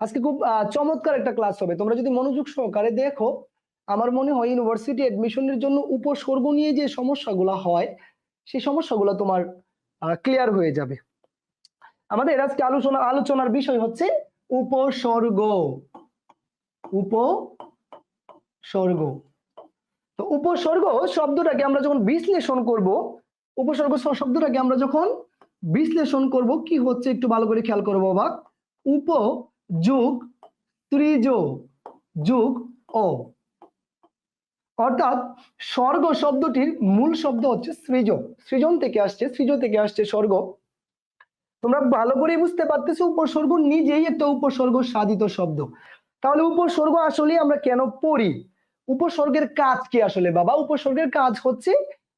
আজকে খুব চমৎকার একটা ক্লাস হবে। তোমরা যদি মনোযোগ সহকারে দেখো, আমার মনে হয় ইউনিভার্সিটি এডমিশনের জন্য উপসর্গ নিয়ে যে সমস্যাগুলো হয়, সেই সমস্যাগুলো তোমার ক্লিয়ার হয়ে যাবে। আমাদের আজকে আলোচনা, আলোচনার বিষয় হচ্ছে উপসর্গ। উপসর্গ। তো উপসর্গ শব্দটাকে আমরা যখন বিশ্লেষণ করব, উপসর্গ শব্দটাকে আমরা যখন বিশ্লেষণ করব, কি হচ্ছে একটু ভালো করে খেয়াল করব বাবা। উপ যুগ ত্রিজ যুগ ও। অর্থাৎ স্বর্গ শব্দটির মূল শব্দ হচ্ছে সৃজ সৃজন থেকে আসছে, সৃজ থেকে আসছে স্বর্গ। তোমরা ভালো করে বুঝতে পারতেছো উপসর্গ নিজেই একটা উপসর্গ সাধিত শব্দ। তাহলে উপসর্গ আসলে আমরা কেন পড়ি? উপসর্গের কাজ কি আসলে বাবা? উপসর্গের কাজ হচ্ছে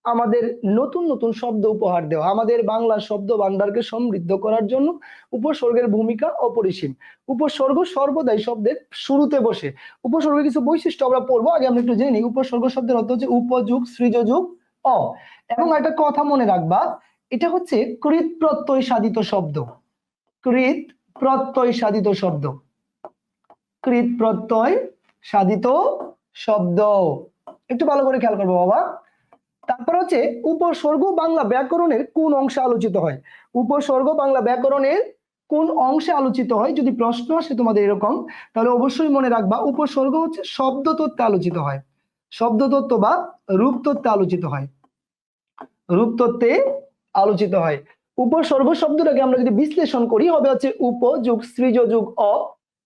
আমাদের নতুন নতুন শব্দ উপহার দেওয়া, আমাদের বাংলা শব্দ ভান্ডারকে সমৃদ্ধ করার জন্য উপসর্গের ভূমিকা অপরিসীম। উপসর্গ সর্বদাই শব্দের শুরুতে বসে। উপসর্গের কিছু বৈশিষ্ট্য আমরা পড়ব, আগে আমরা একটু জেনে উপসর্গ শব্দের অর্থ হচ্ছে উপযুগ, সৃজযুগ, অ। এবং একটা কথা মনে রাখবা, এটা হচ্ছে কৃত প্রত্যয় সাধিত শব্দ। কৃত প্রত্যয় সাধিত শব্দ। কৃত প্রত্যয় সাধিত শব্দ। একটু ভালো করে খেয়াল করব বাবা। তারপর হচ্ছে উপসর্গ বাংলা ব্যাকরণের কোন অংশে আলোচিত হয়? উপসর্গ বাংলা ব্যাকরণের কোন অংশে আলোচিত হয়? যদি প্রশ্ন আসে তোমাদের এরকম, তাহলে অবশ্যই মনে রাখবা উপসর্গ হচ্ছে শব্দ তত্ত্বে আলোচিত হয়। শব্দ তত্ত্ব বা রূপ তত্ত্বে আলোচিত হয়। রূপ তত্ত্বে আলোচিত হয়। উপসর্গ শব্দটাকে আমরা যদি বিশ্লেষণ করি, হবে হচ্ছে উপযোগ সৃজ যুগ, অ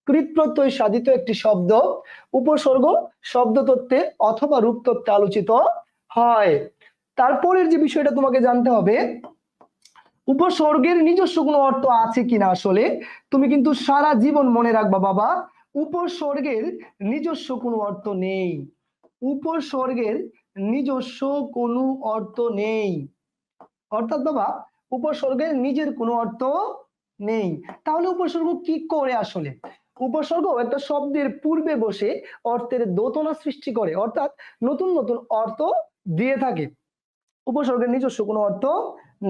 কৃত প্রত্যয় সাধিত একটি শব্দ। উপসর্গ শব্দ তত্ত্বে অথবা রূপ তত্ত্বে আলোচিত হয়। তারপরের যে বিষয়টা তোমাকে জানতে হবে, উপসর্গের নিজস্ব কোনো অর্থ আছে কিনা আসলে? তুমি কিন্তু সারা জীবন মনে রাখবা, বাবা, উপসর্গের নিজস্ব কোনো অর্থ নেই। উপসর্গের নিজস্ব কোনো অর্থ নেই। অর্থাৎ বাবা, উপসর্গের নিজের কোনো অর্থ নেই। তাহলে উপসর্গ কি করে আসলে? উপসর্গ একটা শব্দের পূর্বে বসে অর্থের দোতনা সৃষ্টি করে। অর্থাৎ নতুন নতুন অর্থ দিয়ে থাকে। উপসর্গের নিজস্ব কোনো অর্থ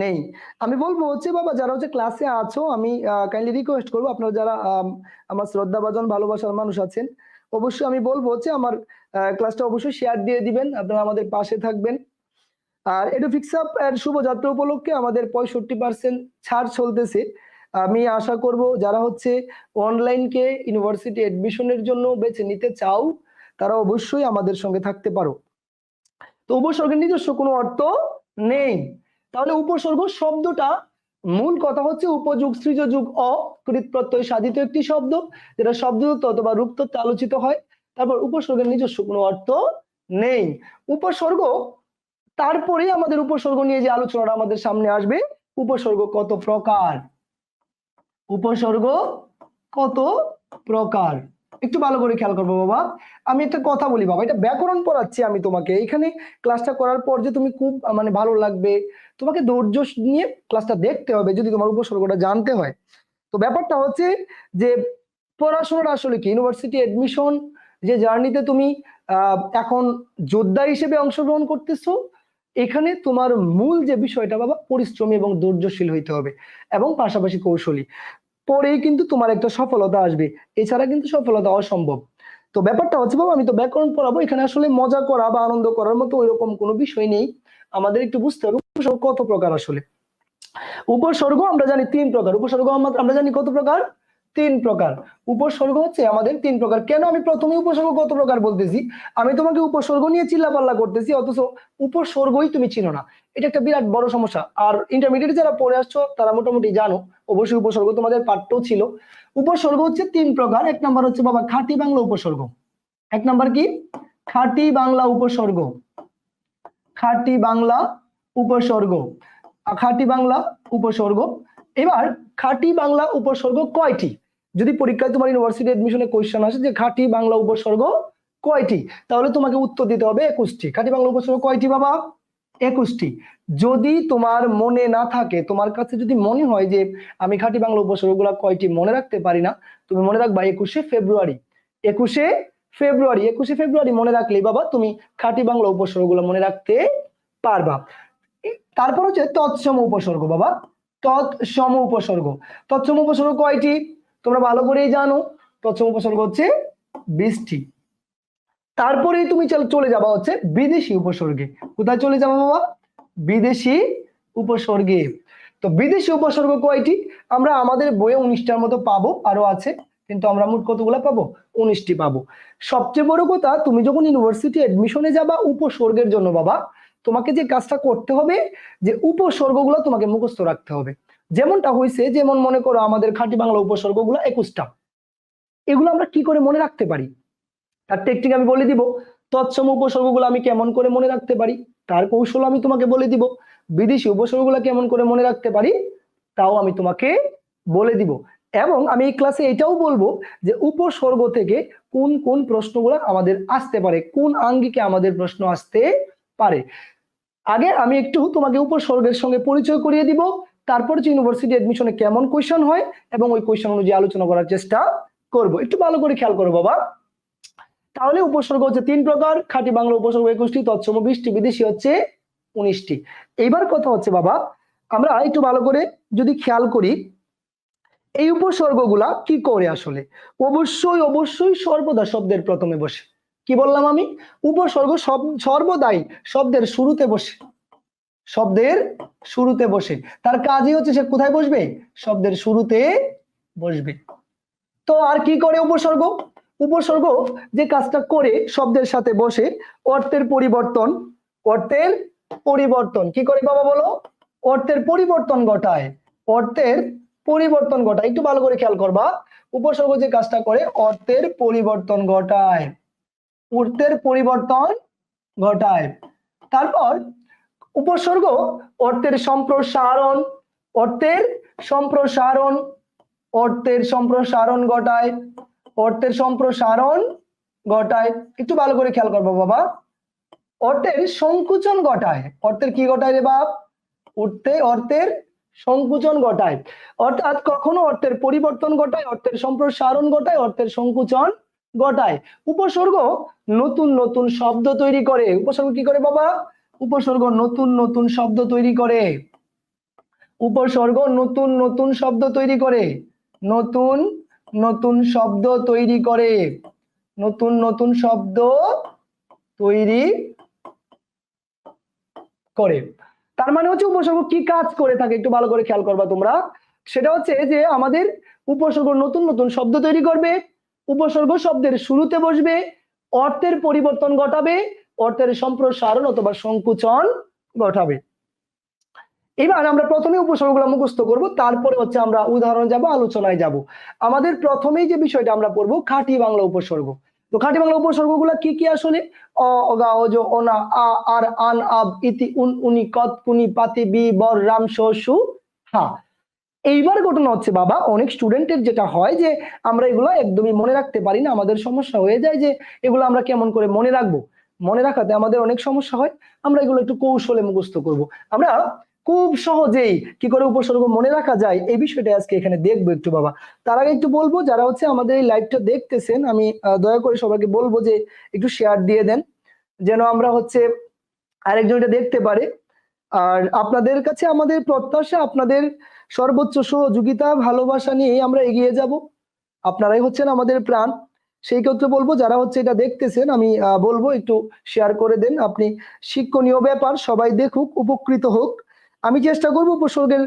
নেই। আমি বলব হচ্ছে বাবা যারা হচ্ছে ক্লাসে আছো আমি কাইন্ডলি রিকোয়েস্ট করব আপনারা যারা আম, আমার শ্রদ্ধাভাজন ভালোবাসার মানুষ আছেন অবশ্যই আমি বলব হচ্ছে আমার ক্লাসটা অবশ্যই শেয়ার দিয়ে দিবেন আপনারা আমাদের পাশে থাকবেন। আর এডুফিক্সাপ এর শুভযাত্রা উপলক্ষে আমাদের পঁয়ষট্টি পার্সেন্ট ছাড় চলতেছে। আমি আশা করব যারা হচ্ছে অনলাইনকে ইউনিভার্সিটি এডমিশনের জন্য বেছে নিতে চাও তারা অবশ্যই আমাদের সঙ্গে থাকতে পারো। তো উপসর্গের নিজস্ব কোনো অর্থ নেই। তাহলে উপসর্গ শব্দটা মূল কথা হচ্ছে উপযোগ, সৃজযুগ, অকৃত প্রত্যয় সাধিত একটি শব্দ, যেটা শব্দতত্ত্ব অথবা রূপতত্ত্বে আলোচিত হয়। তারপর উপসর্গের নিজস্ব কোনো অর্থ নেই। উপসর্গ তারপরে আমাদের উপসর্গ নিয়ে যে আলোচনাটা আমাদের সামনে আসবে, উপসর্গ কত প্রকার? উপসর্গ কত প্রকার? একটু ভালো করে খেয়াল করব বাবা। আমি একটা কথা বলি বাবা, এটা ব্যাকরণ পড়াচ্ছি আমি তোমাকে। এখানে ক্লাসটা করার পর যে তুমি খুব মানে ভালো লাগবে, তোমাকে ধৈর্য নিয়ে ক্লাসটা দেখতে হবে যদি তোমার উপসর্গটা জানতে হয়। তো ব্যাপারটা হচ্ছে যে পড়াশোনাটা আসলে কি? ইউনিভার্সিটি এডমিশন যে জার্নিতে তুমি এখন যোদ্ধা হিসেবে অংশগ্রহণ করতেছো, এখানে তোমার মূল যে বিষয়টা বাবা, পরিশ্রমী এবং ধৈর্যশীল হইতে হবে এবং পাশাপাশি কৌশলী। পরেই কিন্তু তোমার একটা সফলতা আসবে। এছাড়া কিন্তু সফলতা অসম্ভব। তো ব্যাপারটা হচ্ছে বাবা, আমি তো ব্যাকরণ পড়াবো, এখানে আসলে মজা করা বা আনন্দ করার মতো ওই রকম কোনো বিষয় নেই। আমাদের একটু বুঝতে হবে কত প্রকার আসলে? উপসর্গ আমরা জানি তিন প্রকার। উপসর্গ আমরা জানি কত প্রকার? তিন প্রকার। উপসর্গ হচ্ছে আমাদের তিন প্রকার। কেন আমি প্রথমে উপসর্গ কত প্রকার বলতেছি? আমি তোমাকে উপসর্গ নিয়ে চিল্লাপাল্লা করতেছি, অথচ উপসর্গই তুমি চিনো না। এটা একটা বিরাট বড় সমস্যা। আর ইন্টারমিডিয়েট যারা পড়ে আসছো, তারা মোটামুটি জানো, অবশ্যই উপসর্গ তোমাদের পাঠ্যও ছিল। উপসর্গ হচ্ছে তিন প্রকার। এক নাম্বার হচ্ছে বাবা খাঁটি বাংলা উপসর্গ। এক নাম্বার কি? খাঁটি বাংলা উপসর্গ। খাঁটি বাংলা উপসর্গ। খাঁটি বাংলা উপসর্গ। এবার খাঁটি বাংলা উপসর্গ কয়টি? যদি পরীক্ষায় তোমার ইউনিভার্সিটি এডমিশনে কোয়েশ্চেন আসে যে খাঁটি বাংলা উপসর্গ কয়টি? তাহলে তোমাকে উত্তর দিতে হবে একুশটি। খাঁটি বাংলা উপসর্গ কয়টি বাবা? একুশটি। যদি তোমার মনে না থাকে, তোমার কাছে যদি মনে হয় যে আমি খাঁটি বাংলা উপসর্গগুলো কয়টি মনে রাখতে পারি না, তুমি মনে রাখবা একুশে ফেব্রুয়ারি। একুশে ফেব্রুয়ারি একুশে ফেব্রুয়ারি মনে রাখলেই বাবা তুমি খাঁটি বাংলা উপসর্গগুলো মনে রাখতে পারবা। তারপর হচ্ছে তৎসম উপসর্গ বাবা। তৎসম উপসর্গ। তৎসম উপসর্গ কয়টি? তোমরা ভালো করেই জানো। তৎসম উপসর্গ হচ্ছে বৃষ্টি। তারপরেই তুমি চল- যাবা হচ্ছে বিদেশি উপসর্গে। কোথায় চলে যাবা বাবা? বিদেশি উপসর্গে। তো বিদেশি উপসর্গ কয়টি? আমরা আমাদের বইয়ে উনিশটার মতো পাবো, আরও আছে। কিন্তু আমরা মোট কতগুলো পাবো? উনিশটি পাবো। সবচেয়ে বড় কথা, তুমি যখন ইউনিভার্সিটি এডমিশনে যাবা উপসর্গের জন্য বাবা, তোমাকে যে কাজটা করতে হবে, যে উপসর্গগুলো তোমাকে মুখস্থ রাখতে হবে। যেমনটা হয়েছে যেমন মনে করো আমাদের খাঁটি বাংলা উপসর্গগুলো একুশটা। এগুলো আমরা কি করে মনে রাখতে পারি? তার টেকনিক আমি বলে দিব। তৎসম উপসর্গগুলো আমি কেমন করে মনে রাখতে পারি? তার কৌশল আমি তোমাকে বলে দিব। বিদেশি উপসর্গগুলো কেমন করে মনে রাখতে পারি? তাও আমি তোমাকে বলে দিব। এবং আমি এই ক্লাসে এটাও বলব যে উপসর্গ থেকে কোন কোন প্রশ্নগুলো আমাদের আসতে পারে, কোন আঙ্গিকে আমাদের প্রশ্ন আসতে পারে। আগে আমি একটু তোমাকে উপসর্গের সঙ্গে পরিচয় করিয়ে দিব। তারপর যে ইউনিভার্সিটি এডমিশনে কেমন কোয়েশন হয় এবং ওই কোয়েশন অনুযায়ী আলোচনা করার চেষ্টা করব। একটু ভালো করে খেয়াল করো বাবা। তাহলে উপসর্গ হচ্ছে তিন প্রকার, খাঁটি বাংলা উপসর্গ একুশটি, তৎসম বিশটি, বিদেশি হচ্ছে উনিশটি। এইবার কথা হচ্ছে বাবা, আমরা একটু ভালো করে যদি খেয়াল করি, এই উপসর্গগুলা কি করে আসলে? অবশ্যই অবশ্যই সর্বদা শব্দের প্রথমে বসে। কি বললাম আমি? উপসর্গ সব, সর্বদাই শব্দের শুরুতে বসে। শব্দের শুরুতে বসে। তার কাজই হচ্ছে সে কোথায় বসবে? শব্দের শুরুতে বসবে। তো আর কি করে উপসর্গ? উপসর্গ যে কাজটা করে শব্দের সাথে বসে, অর্থের পরিবর্তন অর্থের পরিবর্তন। কি করে বাবা বলো? অর্থের পরিবর্তন ঘটায়। অর্থের পরিবর্তন ঘটায়। একটু ভালো করে খেয়াল করবা। উপসর্গ যে কাজটা করে, অর্থের পরিবর্তন ঘটায়। অর্থের পরিবর্তন ঘটায়। তারপর উপসর্গ, অর্থের সম্প্রসারণ অর্থের সম্প্রসারণ অর্থের সম্প্রসারণ ঘটায়, অর্থের সম্প্রসারণ ঘটায়। একটু ভালো করে খেয়াল করব বাবা। অর্থের সংকুচন ঘটায়। অর্থের কি ঘটায় রে বাপ? উঠতে অর্থের সংকুচন ঘটায়। অর্থাৎ কখনো অর্থের পরিবর্তন ঘটায়, অর্থের সম্প্রসারণ ঘটায়, অর্থের সংকুচন ঘটায়। উপসর্গ নতুন নতুন শব্দ তৈরি করে। উপসর্গ কি করে বাবা? উপসর্গ নতুন নতুন শব্দ তৈরি করে। উপসর্গ নতুন নতুন শব্দ তৈরি করে। নতুন নতুন শব্দ তৈরি করে। নতুন নতুন শব্দ তৈরি করে। তার মানে হচ্ছে উপসর্গ কি কাজ করে থাকে? একটু ভালো করে খেয়াল করবা তোমরা। সেটা হচ্ছে যে আমাদের উপসর্গ নতুন নতুন শব্দ তৈরি করবে। উপসর্গ শব্দের শুরুতে বসবে। অর্থের পরিবর্তন ঘটাবে, অর্থের সম্প্রসারণ অথবা সংকুচন ঘটাবে। এবার আমরা প্রথমে উপসর্গগুলো মুখস্থ করব, তারপরে হচ্ছে আমরা উদাহরণ যাব, আলোচনায় যাব। আমাদের প্রথমেই যে বিষয়টা আমরা পড়ব, খাঁটি বাংলা উপসর্গ। তো খাঁটি বাংলা উপসর্গগুলো কি কি আসলে? অনা আ, আর, আন, আব, ইতি, উন, উনি, কত, কুনি, পাতি, বি, বর, রাম, সু হা এইবার ঘটনা হচ্ছে, বাবা, অনেক স্টুডেন্টের যেটা হয় যে, আমরা এগুলো একদমই মনে রাখতে পারি না, আমাদের সমস্যা হয়ে যায় যে, এগুলো আমরা কেমন করে মনে রাখব। মনে রাখাতে আমাদের অনেক সমস্যা হয়, আমরা এগুলো একটু কৌশলে মুখস্থ করব। আমরা খুব সহজেই কি করে উপসর্গ মনে রাখা যায়, এই বিষয়টা আজকে এখানে দেখব একটু, বাবা। তার আগে একটু বলব, যারা হচ্ছে আমাদের এই লাইভটা দেখতেছেন, আমি দয়া করে সবাইকে বলব যে, একটু শেয়ার দিয়ে দেন। যেন আমরা হচ্ছে আরেকজন এটা দেখতে পারে। আর আপনাদের কাছে আমাদের প্রত্যাশা, আপনাদের সর্বোচ্চ সহযোগিতা, ভালোবাসা নিয়ে আমরা এগিয়ে যাব। আপনারাই হচ্ছেন আমাদের প্রাণ। সেই ক্ষেত্রে বলব, যারা হচ্ছে এটা দেখতেছেন, আমি বলব একটু শেয়ার করে দেন। আপনি শিক্ষণীয় ব্যাপার, সবাই দেখুক, উপকৃত হোক। আমি চেষ্টা করব উপসর্গের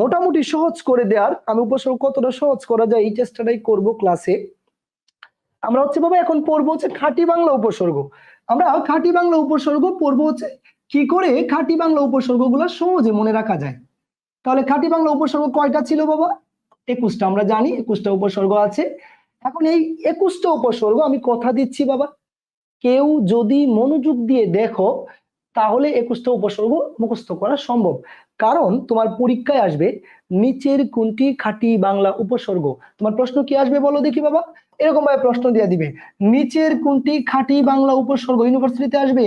মোটামুটি সহজ করে দেওয়ার। আমি উপসর্গ কতটা সহজ করা যায়, এই চেষ্টাটাই করব ক্লাসে আমরা হচ্ছে বাবা এখন পড়ব হচ্ছে খাঁটি বাংলা উপসর্গ। আমরা খাঁটি বাংলা উপসর্গ পড়ব হচ্ছে কি করে খাঁটি বাংলা উপসর্গগুলো সহজে মনে রাখা যায়? তাহলে খাঁটি বাংলা উপসর্গ কয়টা ছিল বাবা? একুশটা, আমরা জানি একুশটা উপসর্গ আছে। এখন এই একুশটা উপসর্গ আমি কথা দিচ্ছি বাবা। কেউ যদি মনোযোগ দিয়ে দেখো, তাহলে একুশটা উপসর্গ মুখস্থ করা সম্ভব। কারণ তোমার পরীক্ষায় আসবে নিচের কোনটি খাঁটি বাংলা উপসর্গ? তোমার প্রশ্ন কি আসবে বলো দেখি বাবা। এরকম ভাবে প্রশ্ন দিয়ে দিবে। নিচের কোনটি খাঁটি বাংলা উপসর্গ ইউনিভার্সিটিতে আসবে?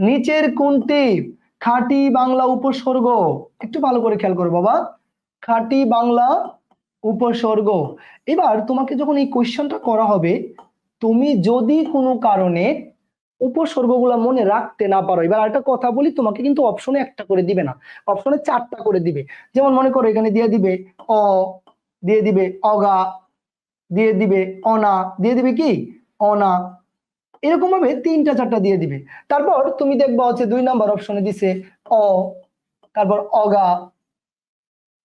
নিচের কোনটি? খাঁটি বাংলা উপসর্গ। একটু ভালো করে খেয়াল করো বাবা। খাঁটি বাংলা উপসর্গ। এবার তোমাকে যখন এই কোয়েশ্চনটা করা হবে, তুমি যদি কোনো কারণে উপসর্গগুলো মনে রাখতে না পারো, এবার একটা কথা বলি, তোমাকে কিন্তু অপশনে একটা করে দিবে না। অপশনে চারটা করে দিবে। যেমন মনে করো, এখানে দিয়ে দিবে অ, দিয়ে দিবে অগা, দিয়ে দিবে অনা, দিয়ে দিবে কি? অনা এরকম ভাবে তিনটা, চারটা দিয়ে দিবে। তারপর তুমি দেখবা হচ্ছে দুই নাম্বার অপশনে দিছে অ, তারপর অগা,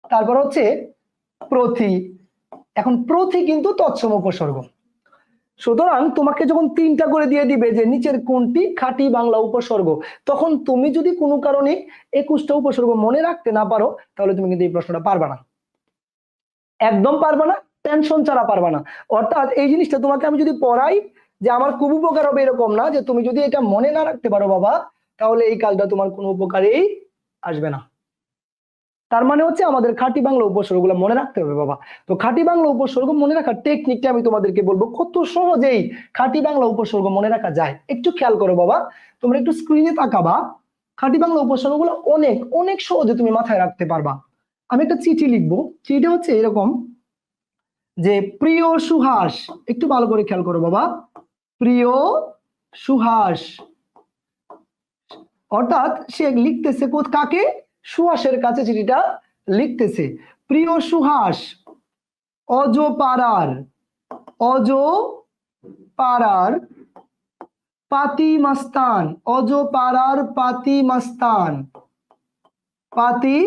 তারপর হচ্ছে প্রথি এখন প্রথি কিন্তু তৎসম উপসর্গ। সুতরাং তোমাকে যখন তিনটা করে দিয়ে দিবে যে নিচের কোনটি খাঁটি বাংলা উপসর্গ, তখন তুমি যদি কোনো কারণে একুশটা উপসর্গ মনে রাখতে না পারো, তাহলে তুমি কিন্তু এই প্রশ্নটা পারবা না। একদম পারবা না টেনশন ছাড়া পারবা না। অর্থাৎ এই জিনিসটা তোমাকে আমি যদি পড়াই যে আমার খুব উপকার হবে এরকম না, যে তুমি যদি এটা মনে না রাখতে পারো বাবা, তাহলে এই কাজটা তোমার কোনো উপকারেই আসবে না। তার মানে হচ্ছে আমাদের খাঁটি বাংলা উপসর্গগুলো মনে রাখতে হবে বাবা। তো খাঁটি বাংলা উপসর্গ মনে রাখার টেকনিকটা আমি তোমাদেরকে বলব, কত সহজেই খাঁটি বাংলা উপসর্গ মনে রাখা যায়। একটু খেয়াল করো বাবা, তোমরা একটু স্ক্রিনে তাকাবা, খাঁটি বাংলা উপসর্গগুলো অনেক অনেক সহজে তুমি মাথায় রাখতে পারবা। আমি একটা চিঠি লিখব, চিঠিটা হচ্ছে এরকম, যে প্রিয় সুহাস, একটু ভালো করে খেয়াল করো বাবা। প্রিয় সুহাস। অর্থাৎ সে লিখতেছে কাকে? সুহাসের কাছে চিঠিটা লিখতেছে। প্রিয় সুহাস, অজ পাড়ার অজ পাড়ার পাতি মাস্তান, অজ পাড়ার পাতি মাস্তান পাতি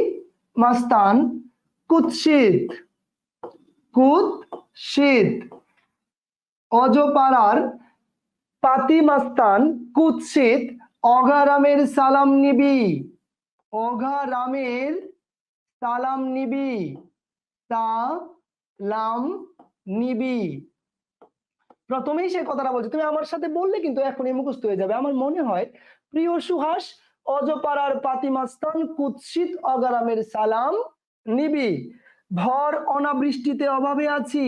মাস্তান, কুৎসিত কুৎসিত অজপাড়ার পাতি মাস্তান কুৎসিত অঘারামের সালাম নিবি। অঘারামের সালাম নিবি সালাম নিবি। প্রথমেই সে কথাটা বলছে, তুমি আমার সাথে বললে কিন্তু এখনই মুখস্থ হয়ে যাবে। আমার মনে হয় প্রিয় সুহাস, অজপাড়ার পাতিমাস্তান কুৎসিত অগারামের সালাম নিবি। ভর অনাবৃষ্টিতে অভাবে আছি,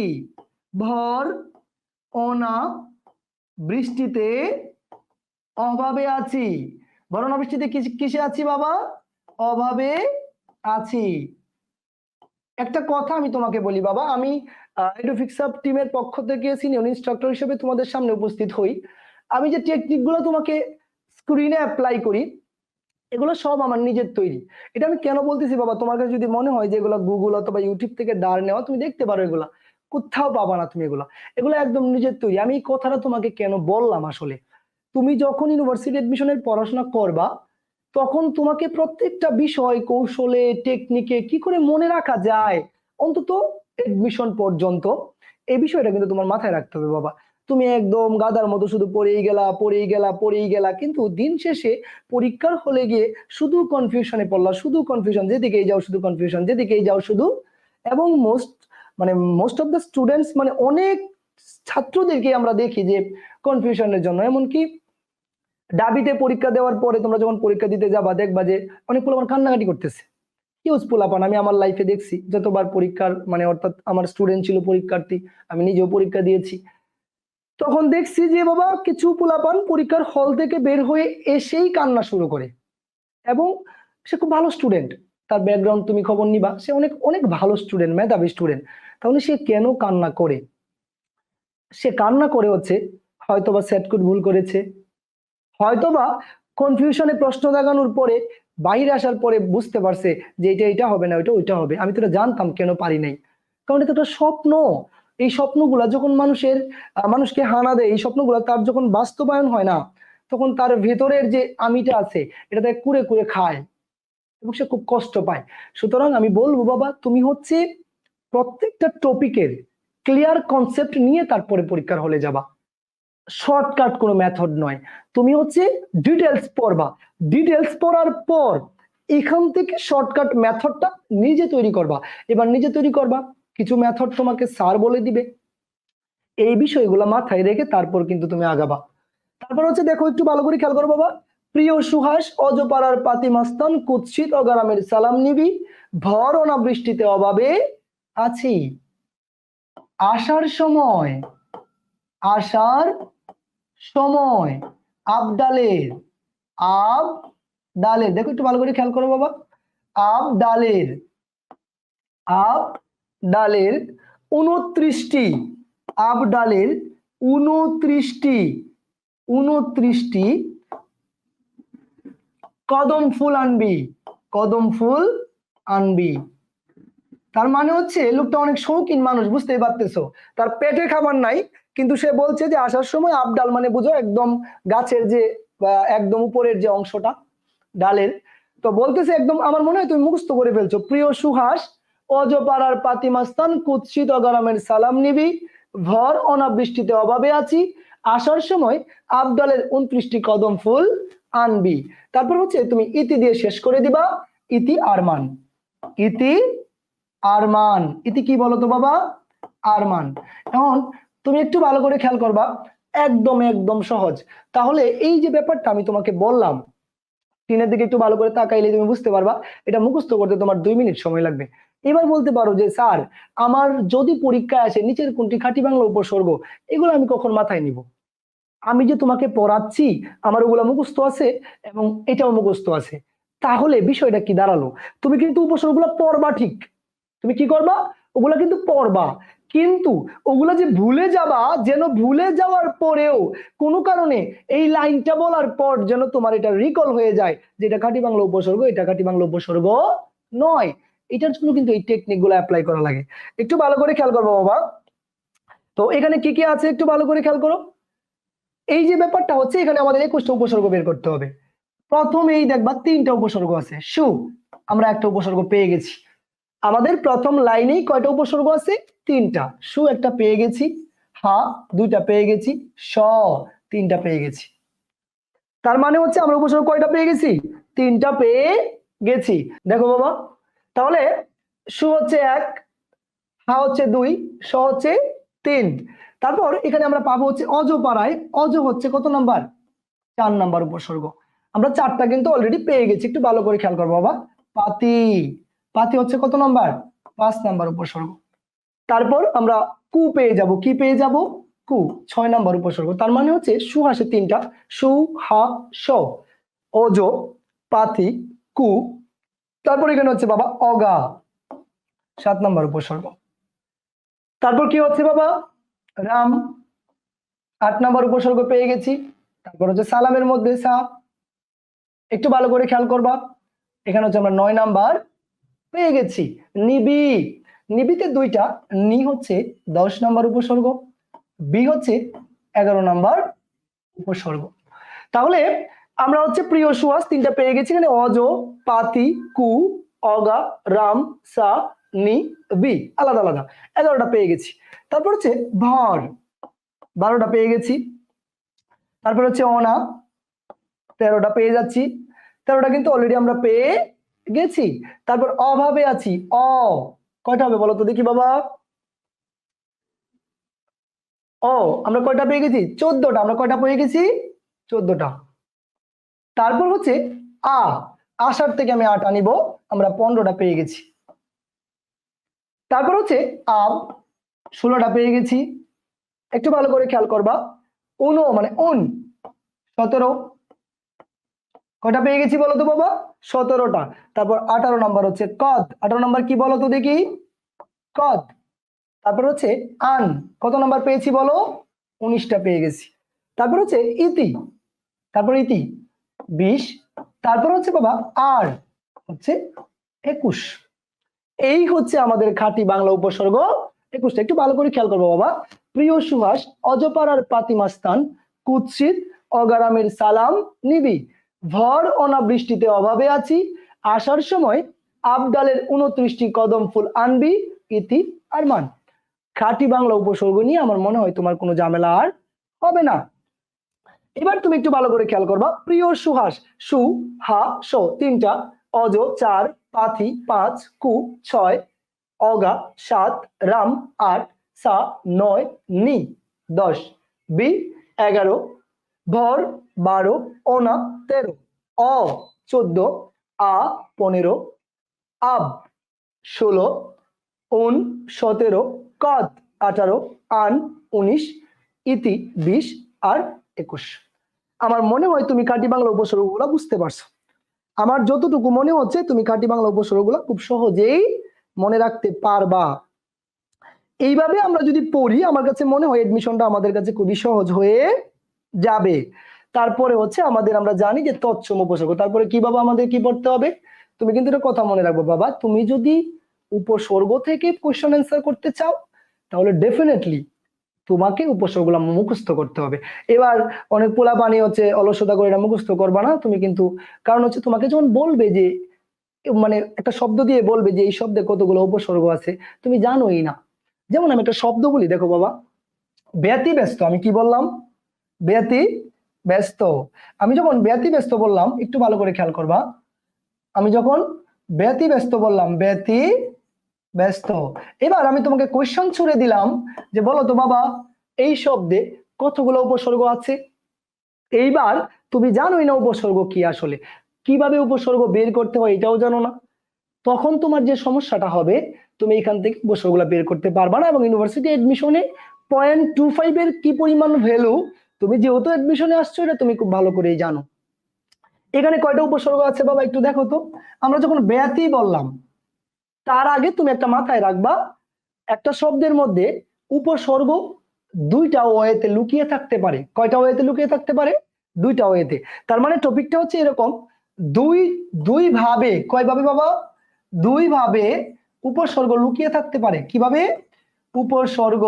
ভর অনা বৃষ্টিতে অভাবে আছি। ভর অনাবৃষ্টিতে কিস- আছি বাবা? অভাবে আছি। একটা কথা আমি তোমাকে বলি বাবা, আমি টিমের পক্ষ থেকে সিনিয়র ইনস্ট্রাক্টর হিসেবে তোমাদের সামনে উপস্থিত হই। আমি যে টেকনিকগুলো তোমাকে স্ক্রিনে অ্যাপ্লাই করি, এগুলো সব আমার নিজের তৈরি। এটা আমি কেন বলতেছি বাবা? তোমার কাছে যদি মনে হয় যে এগুলো গুগল অথবা ইউটিউব থেকে দাঁড় নেওয়া, তুমি দেখতে পারো এগুলা। কোথাও পাবা না তুমি এগুলা। এগুলো একদম নিজের তৈরি। আমি এই কথাটা তোমাকে কেন বললাম আসলে? তুমি যখন ইউনিভার্সিটি এডমিশনের পড়াশোনা করবা, তখন তোমাকে প্রত্যেকটা বিষয়, কৌশলে টেকনিকে কি করে মনে রাখা যায়? অন্তত এডমিশন পর্যন্ত। এই বিষয়টা কিন্তু তোমার মাথায় রাখতে হবে, বাবা। তুমি একদম গাদার মতো শুধু পড়েই গেলা পড়েই গেলা পড়েই গেলা, কিন্তু দিন শেষে পরীক্ষার হলে গিয়ে শুধু কনফিউশনে পড়লা, শুধু কনফিউশন যেদিকেই যাও শুধু কনফিউশন যেদিকেই যাও শুধু, এবং মোস্ট মানে মোস্ট অফ দ্য স্টুডেন্টস মানে অনেক ছাত্রদেরকে আমরা দেখি যে কনফিউশনের জন্য। এমনকি ডাবিতে পরীক্ষা দেওয়ার পরে তোমরা যখন পরীক্ষা দিতে যাবা, দেখবা যে অনেক পোলাপান কান্নাকাটি করতেছে। হিউজ পোলাপান, আমি আমার লাইফে দেখছি, যতবার পরীক্ষার মানে অর্থাৎ আমার স্টুডেন্ট ছিল পরীক্ষার্থী, আমি নিজেও পরীক্ষা দিয়েছি। তখন দেখছি যে বাবা, কিছু পোলাপান পরীক্ষার হল থেকে বের হয়ে এসেই কান্না শুরু করে। এবং সে খুব ভালো স্টুডেন্ট তার ব্যাকগ্রাউন্ড তুমি খবর নিবা, সে অনেক অনেক ভালো স্টুডেন্ট মেধাবী স্টুডেন্ট তাহলে সে কেন কান্না করে? সে কান্না করে হচ্ছে, হয়তোবা সেটকুট ভুল করেছে। হয়তোবা কনফিউশনে প্রশ্ন দেখানোর পরে বাইরে আসার পরে বুঝতে পারছে যে এটা এটা হবে না, ওইটা ওইটা হবে। আমি তো জানতাম, কেন পারি নাই? কারণ এটা তো একটা স্বপ্ন। এই স্বপ্নগুলা যখন মানুষের মানুষকে হানা দেয়, এই স্বপ্নগুলা তার যখন বাস্তবায়ন হয় না, তখন তার ভেতরের যে আমিটা আছে এটা তাকে কুড়ে কুড়ে খায়। এবং সে খুব কষ্ট পায়। সুতরাং আমি বলব, বাবা, তুমি হচ্ছে প্রত্যেকটা টপিকের ক্লিয়ার কনসেপ্ট নিয়ে তারপরে পরীক্ষার হলে যাবা। শর্টকাট কোনো মেথড নয়। তুমি হচ্ছে ডিটেলস পড়বা। ডিটেলস পড়ার পর এখান থেকে শর্টকাট মেথডটা নিজে তৈরি করবা। এবার নিজে তৈরি করবা, কিছু মেথড তোমাকে স্যার বলে দিবে। এই বিষয়গুলো মাথায় রেখে তারপর কিন্তু তুমি আগাবা। তারপর হচ্ছে দেখো, একটু ভালো করে খেয়াল করো, বাবা। প্রিয় সুহাস, অজপাড়ার পাতি মাস্তান কুৎসিত অগারামের সালাম নিবি। ভর না বৃষ্টিতে অভাবে আছি। আসার সময় আসার সময়। আবডালের আব ডালের দেখো একটু ভালো করে খেয়াল করো বাবা। আব ডালের আব ডালের উনত্রিশটি আব ডালের উনত্রিশটি উনত্রিশটি কদম ফুল আনবি। কদম ফুল আনবি। তার মানে হচ্ছে লোকটা অনেক শৌখিন মানুষ, বুঝতেই পারতেছো। তার পেটে খাবার নাই, কিন্তু সে বলছে যে আসার সময় আপ ডাল মানে বুঝো, একদম গাছের যে একদম উপরের যে অংশটা, ডালের। তো বলতেছে একদম, আমার মনে হয় তুমি মুখস্থ করে ফেলছো, প্রিয় সুহাস, অজপাড়ার পাতিমাস্তান কুৎসিত গরমের সালাম নিবি। ভর অনাবৃষ্টিতে অভাবে আছি। আসার সময় আবদালের উনত্রিশটি কদম ফুল আনবি। তারপর হচ্ছে তুমি ইতি দিয়ে শেষ করে দিবা, ইতি আরমান। ইতি আরমান। ইতি কি বলো তো বাবা? আরমান। এখন তুমি একটু ভালো করে খেয়াল করবা, একদম একদম সহজ। তাহলে এই যে ব্যাপারটা আমি তোমাকে বললাম স্ক্রিনের দিকে একটু ভালো করে তাকাইলে তুমি বুঝতে পারবা, এটা মুখস্থ করতে তোমার দুই মিনিট সময় লাগবে। এবার বলতে পারো যে, স্যার, আমার যদি পরীক্ষায় আসে নিচের কোনটি খাঁটি বাংলা উপসর্গ, এগুলো আমি কখন মাথায় নিব? আমি যে তোমাকে পড়াচ্ছি, আমার ওগুলা মুখস্থ আছে এবং এটাও মুখস্থ আছে। তাহলে বিষয়টা কি দাঁড়াল? তুমি কিন্তু উপসর্গগুলো পড়বা ঠিক। তুমি কি করবা? ওগুলা কিন্তু পড়বা। কিন্তু ওগুলা যে ভুলে যাবা, যেন ভুলে যাওয়ার পরেও কোনো কারণে এই লাইনটা বলার পর যেন তোমার এটা রিকল হয়ে যায় যে এটা খাঁটি বাংলা উপসর্গ, এটা খাঁটি বাংলা উপসর্গ নয়। এটার জন্য কিন্তু এই টেকনিকগুলো অ্যাপ্লাই করা লাগে। একটু ভালো করে খেয়াল করব বাবা। তো এখানে কি কি আছে? একটু ভালো করে খেয়াল করো। এই যে ব্যাপারটা হচ্ছে, এখানে আমাদের একুশটা উপসর্গ বের করতে হবে। প্রথমেই দেখবা তিনটা উপসর্গ আছে। সু, আমরা একটা উপসর্গ পেয়ে গেছি। আমাদের প্রথম লাইনেই কয়টা উপসর্গ আছে? তিনটা। সু একটা পেয়ে গেছি, হা দুইটা পেয়ে গেছি, স তিনটা পেয়ে গেছি। তার মানে হচ্ছে আমরা উপসর্গ কয়টা পেয়ে গেছি? তিনটা পেয়ে গেছি। দেখো বাবা, তাহলে সু হচ্ছে এক, হা হচ্ছে দুই, স হচ্ছে তিন। তারপর এখানে আমরা পাবো হচ্ছে অজ পাড়ায়। অজ হচ্ছে কত নাম্বার? চার নাম্বার উপসর্গ। আমরা চারটা কিন্তু অলরেডি পেয়ে গেছি। একটু ভালো করে খেয়াল করব বাবা। পাতি। পাতি হচ্ছে কত নাম্বার? পাঁচ নাম্বার উপসর্গ। তারপর আমরা কু পেয়ে যাব। কি পেয়ে যাব? কু। ছয় নাম্বার উপসর্গ। তার মানে হচ্ছে সুহাসে তিনটা। সু, হা, স। অজ, পাতি, কু। তারপর এখানে হচ্ছে বাবা, অগা। সাত নাম্বার উপসর্গ। তারপর কি হচ্ছে বাবা? রাম, আট নাম্বার উপসর্গ পেয়ে গেছি। তারপর হচ্ছে সালামের মধ্যে সা। একটু ভালো করে খেয়াল করবা। এখানে হচ্ছে আমরা নয় নাম্বার পেয়ে গেছি। নিবি। নিবিতে দুইটা, নি হচ্ছে দশ নাম্বার উপসর্গ, বি হচ্ছে এগারো নাম্বার উপসর্গ। তাহলে আমরা হচ্ছে প্রিয় সুহাস তিনটা পেয়ে গেছি। এখানে অজ, পাতি, কু, অগা, রাম, সা নি, বি, আলাদা আলাদা। এগারোটা পেয়ে গেছি। তারপর হচ্ছে ভর। বারোটা পেয়ে গেছি। তারপর হচ্ছে অনা। তেরোটা পেয়ে যাচ্ছি। তেরোটা কিন্তু অলরেডি আমরা পেয়ে গেছি। তারপর অভাবে আছি। অ। কয়টা হবে বলো তো দেখি বাবা? ও আমরা কয়টা পেয়ে গেছি? চোদ্দটা। আমরা কয়টা পেয়ে গেছি? চোদ্দটা। তারপর হচ্ছে আ। আষাঢ় থেকে আমি আট আনিব। আমরা পনেরোটা পেয়ে গেছি। তারপর হচ্ছে আব ষোলোটা পেয়ে গেছি। একটু ভালো করে খেয়াল করবা। উনো মানে উন, সতেরো। কটা পেয়ে গেছি বলো তো বাবা? সতেরোটা। তারপর আঠারো নম্বর হচ্ছে কদ। আঠারো নম্বর কি বলো তো দেখি? কদ। তারপর হচ্ছে আন। কত নাম্বার পেয়েছি বলো? উনিশটা পেয়ে গেছি। তারপর হচ্ছে ইতি। তারপর ইতি, বিশ। তারপর হচ্ছে বাবা আর হচ্ছে একুশ। এই হচ্ছে আমাদের খাঁটি বাংলা উপসর্গ। একুশটা, একটু ভালো করে খেয়াল করব বাবা। প্রিয় সুহাস অজপাড়ার পাতিমাস্তান, কুৎসিত, অগারামের সালাম, নিবি। ভর অনাবৃষ্টিতে অভাবে আছি। আসার সময় আবদালের উনত্রিশটি কদম ফুল আনবি, ইতি আর মান খাঁটি বাংলা উপসর্গ নিয়ে আমার মনে হয় তোমার কোনো ঝামেলা আর হবে না। এবার তুমি একটু ভালো করে খেয়াল করবা। প্রিয় সুহাস সু, হা, স, তিনটা অজ চার পাথি পাঁচ, কু, ছয়, অগা, সাত, রাম, আট, সা, নয়, নি, দশ, বি, এগারো, ভর, বারো, অনা, তেরো, অ, চোদ্দ, আ, পনেরো, আব, ষোলো, উন, সতেরো কদ আঠারো, আন, উনিশ, ইতি, বিশ, আর একুশ। আমার মনে হয় তুমি কাটি বাংলা উপসর্গগুলো বুঝতে পারছ। আমার যতটুকু মনে হচ্ছে, তুমি খাঁটি বাংলা উপসর্গগুলো খুব সহজেই মনে রাখতে পারবা। এইভাবে আমরা যদি পড়ি, আমার কাছে মনে হয় এডমিশনটা আমাদের কাছে খুবই সহজ হয়ে যাবে। তারপরে হচ্ছে আমাদের আমরা জানি যে তৎসম উপসর্গ। তারপরে কি বাবা আমাদের কি পড়তে হবে? তুমি কিন্তু এটা কথা মনে রাখব, বাবা। তুমি যদি উপসর্গ থেকে কোয়েশ্চেন অ্যান্সার করতে চাও, তাহলে ডেফিনেটলি তোমাকে উপসর্গগুলো মুখস্থ করতে হবে। এবার অনেক পোলা পানি হচ্ছে অলসতা করে এটা মুখস্থ করবা না, তুমি কিন্তু, কারণ হচ্ছে তোমাকে যখন বলবে যে মানে একটা শব্দ দিয়ে বলবে যে, এই শব্দে কতগুলো উপসর্গ আছে, তুমি জানোই না। যেমন আমি একটা শব্দ বলি, দেখো বাবা, ব্যতি ব্যস্ত, আমি কি বললাম? ব্যতি ব্যস্ত। আমি যখন ব্যতি ব্যস্ত বললাম, একটু ভালো করে খেয়াল করবা, আমি যখন ব্যতি ব্যস্ত বললাম, ব্যতি ব্যস্ত। এবার আমি তোমাকে কোয়েশ্চন ছুড়ে দিলাম যে বলো তো বাবা, এই শব্দে কতগুলো উপসর্গ আছে? এইবার তুমি জানোই না উপসর্গ কি আসলে। কীভাবে উপসর্গ বের করতে হয় এটাও জানো না। তখন তোমার যে সমস্যাটা হবে, তুমি এখান থেকে উপসর্গগুলো বের করতে পারবা না এবং ইউনিভার্সিটি এডমিশনে পয়েন্ট টু ফাইভ এর কি পরিমাণ ভ্যালু তুমি যেহেতু এডমিশনে আসছো, এটা তুমি খুব ভালো করেই জানো। এখানে কয়টা উপসর্গ আছে বাবা একটু দেখো তো। আমরা যখন ব্যাতি বললাম তার আগে তুমি একটা মাথায় রাখবা, একটা শব্দের মধ্যে উপসর্গ দুইটা ওয়েতে লুকিয়ে থাকতে পারে। কয়টা ওয়েতে লুকিয়ে থাকতে পারে? দুইটা ওয়েতে। তার মানে টপিকটা হচ্ছে এরকম, দুই দুই ভাবে, কয় ভাবে বাবা? দুই ভাবে উপসর্গ লুকিয়ে থাকতে পারে। কীভাবে? উপসর্গ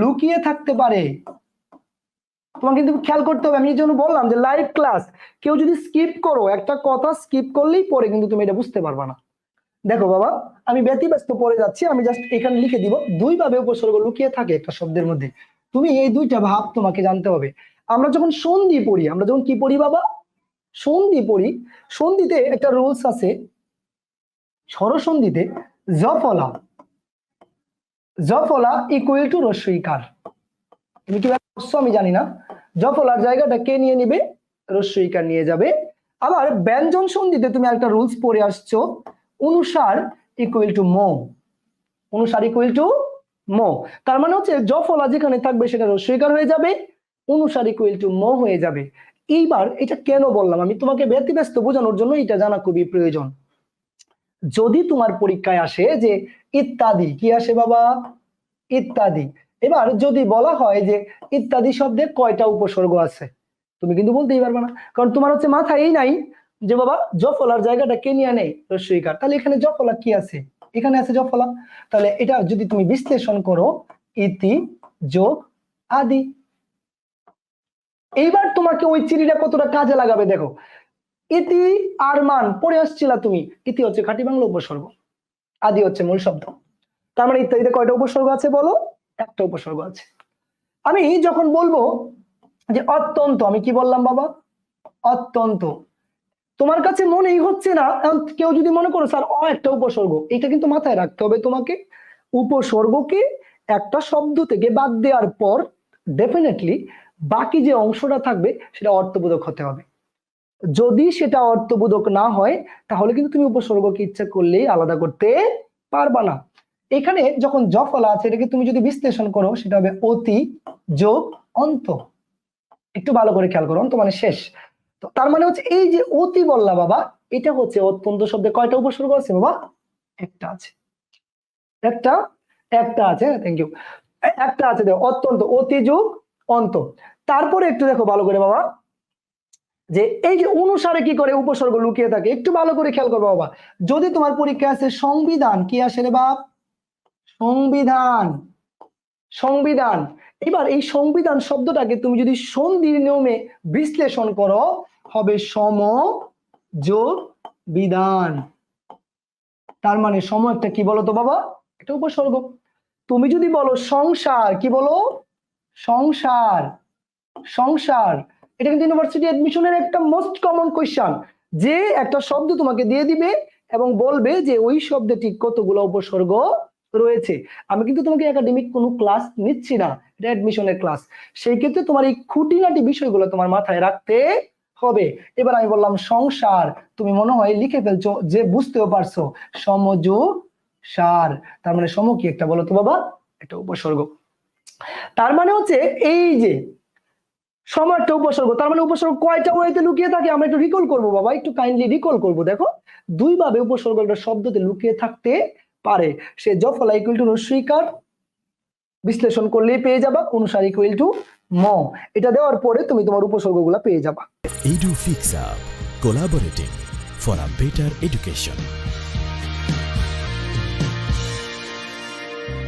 লুকিয়ে থাকতে পারে। তোমাকে কিন্তু খেয়াল করতে হবে, আমি এই জন্য বললাম যে লাইভ ক্লাস কেউ যদি স্কিপ করো, একটা কথা স্কিপ করলেই পরে কিন্তু তুমি এটা বুঝতে পারবা না। দেখো বাবা, আমি ব্যতিব্যস্ত পড়ে যাচ্ছি, আমি জাস্ট এখানে লিখে দিব দুই ভাবে উপসর্গ লুকিয়ে থাকে একটা শব্দের মধ্যে। তুমি এই দুইটা ভাব তোমাকে জানতে হবে। আমরা যখন সন্ধি পড়ি, আমরা যখন কি পড়ি বাবা? সন্ধি পড়ি, সন্ধিতে একটা রুলস আছে। স্বরসন্ধিতে, জফলা জফলা ইকুয়াল টু রস্বইকার তুমি কি করছ? আমি জানি না। জফলার জায়গাটা কে নিয়ে নিবে? রস্বইকার নিয়ে যাবে। আবার ব্যঞ্জন সন্ধিতে তুমি একটা রুলস পড়ে আসছো। অনুসার ইকুয়াল টু মো। অনুসার ইকুয়াল টু মো। তার মানে হচ্ছে জফলা যেখানে থাকবে সেটা রস্বইকার হয়ে যাবে, অনুসার ইকুয়াল টু মো হয়ে যাবে। এইবার এটা কেন বললাম? আমি তোমাকে ব্যতিব্যস্ত বোঝানোর জন্য এটা জানা খুবই প্রয়োজন। যদি তোমার পরীক্ষায় আসে যে ইত্যাদি, কি আসে বাবা? ইত্যাদি। এবার যদি বলা হয় যে ইত্যাদি শব্দে কয়টা উপসর্গ আছে, তুমি কিন্তু বলতেই পারবে না। কারণ তোমার হচ্ছে মাথায় এই নাই যে বাবা, জফলার জায়গাটা কে নিয়ে নেই রস্বইকার তাহলে এখানে জফলা কি আছে? এখানে আছে জফলা। তাহলে এটা যদি তুমি বিশ্লেষণ করো, ইতি, যোগ, আদি। এইবার তোমাকে ওই চিঠিটা কতটা কাজে লাগাবে দেখো। ইতি আর মান, পড়ে আসছিলা তুমি। ইতি হচ্ছে খাঁটি বাংলা উপসর্গ। আদি হচ্ছে মূল শব্দ। তার মানে ইত্যাদিতে কয়টা উপসর্গ আছে বলো? একটা উপসর্গ আছে। আমি যখন বলব যে অত্যন্ত, আমি কি বললাম বাবা? অত্যন্ত। তোমার কাছে মনেই হচ্ছে না কেউ যদি মনে করো, স্যার, অ একটা উপসর্গ। এটা কিন্তু মাথায় রাখতে হবে তোমাকে। উপসর্গকে একটা শব্দ থেকে বাদ দেওয়ার পর ডেফিনেটলি বাকি যে অংশটা থাকবে, সেটা অর্থবোধক হতে হবে। যদি সেটা অর্থবোধক না হয়, তাহলে কিন্তু তুমি উপসর্গকে ইচ্ছা করলেই আলাদা করতে পারবা না। এখানে যখন জফলা আছে, এটাকে তুমি যদি বিশ্লেষণ করো, সেটা হবে অতি যোগ অন্ত। একটু ভালো করে খেয়াল করো, অন্ত মানে শেষ। তার মানে হচ্ছে এই যে অতি বললা বাবা, এটা হচ্ছে অত্যন্ত শব্দে কয়টা উপসর্গ আছে বাবা? একটা আছে। একটা একটা আছে থ্যাংক ইউ একটা আছে দেখো, অত্যন্ত, অতি যুগ, অন্ত। তারপরে একটু দেখো ভালো করে বাবা, যে এই যে অনুসারে কি করে উপসর্গ লুকিয়ে থাকে, একটু ভালো করে খেয়াল করব বাবা। যদি তোমার পরীক্ষা আছে সংবিধান, কি আসে রে বাপ? সংবিধান। সংবিধান। এবার এই সংবিধান শব্দটাকে তুমি যদি সন্ধির নিয়মে বিশ্লেষণ করো, হবে সম যোগ বিধান। তার মানে সম একটা কি বলো তো বাবা? একটা উপসর্গ। তুমি যদি বলো সংসার, কি বলো? সংসার। সংসার। এটা কিন্তু ইউনিভার্সিটি অ্যাডমিশনের একটা মোস্ট কমন কোয়েশ্চান যে একটা শব্দ তোমাকে দিয়ে দিবে এবং বলবে যে ওই শব্দে ঠিক কতগুলো উপসর্গ? রয়েছে। আমি কিন্তু তোমাকে একাডেমিক কোনো ক্লাস নিচ্ছি না, এটা অ্যাডমিশনের ক্লাস সেই ক্ষেত্রে তোমার এই খুঁটিনাটি বিষয়গুলো তোমার মাথায় রাখতে হবে। এবার আমি বললাম সংসার। তুমি মনে হয় লিখে ফেলছো যে বুঝতেও পারছ। সমজু সার। তার মানে সম কি একটা বলো তো বাবা, একটা উপসর্গ। তার মানে হচ্ছে এই যে সম একটা উপসর্গ, তার মানে উপসর্গ কয়টা ওয়েতে লুকিয়ে থাকে আমরা একটু রিকল করব বাবা, একটু কাইন্ডলি রিকল করব। দেখো, দুইভাবে উপসর্গ একটা শব্দতে লুকিয়ে থাকতে পারে। সে জফলা ইকুয়াল টু রশ্মিকার বিশ্লেষণ করলেই পেয়ে যাবা, অনুসার ইকুয়াল টু ম। এটা দেওয়ার পরে তুমি তোমার উপসর্গগুলো পেয়ে যাবা। Edu fix up collaborating for a better education.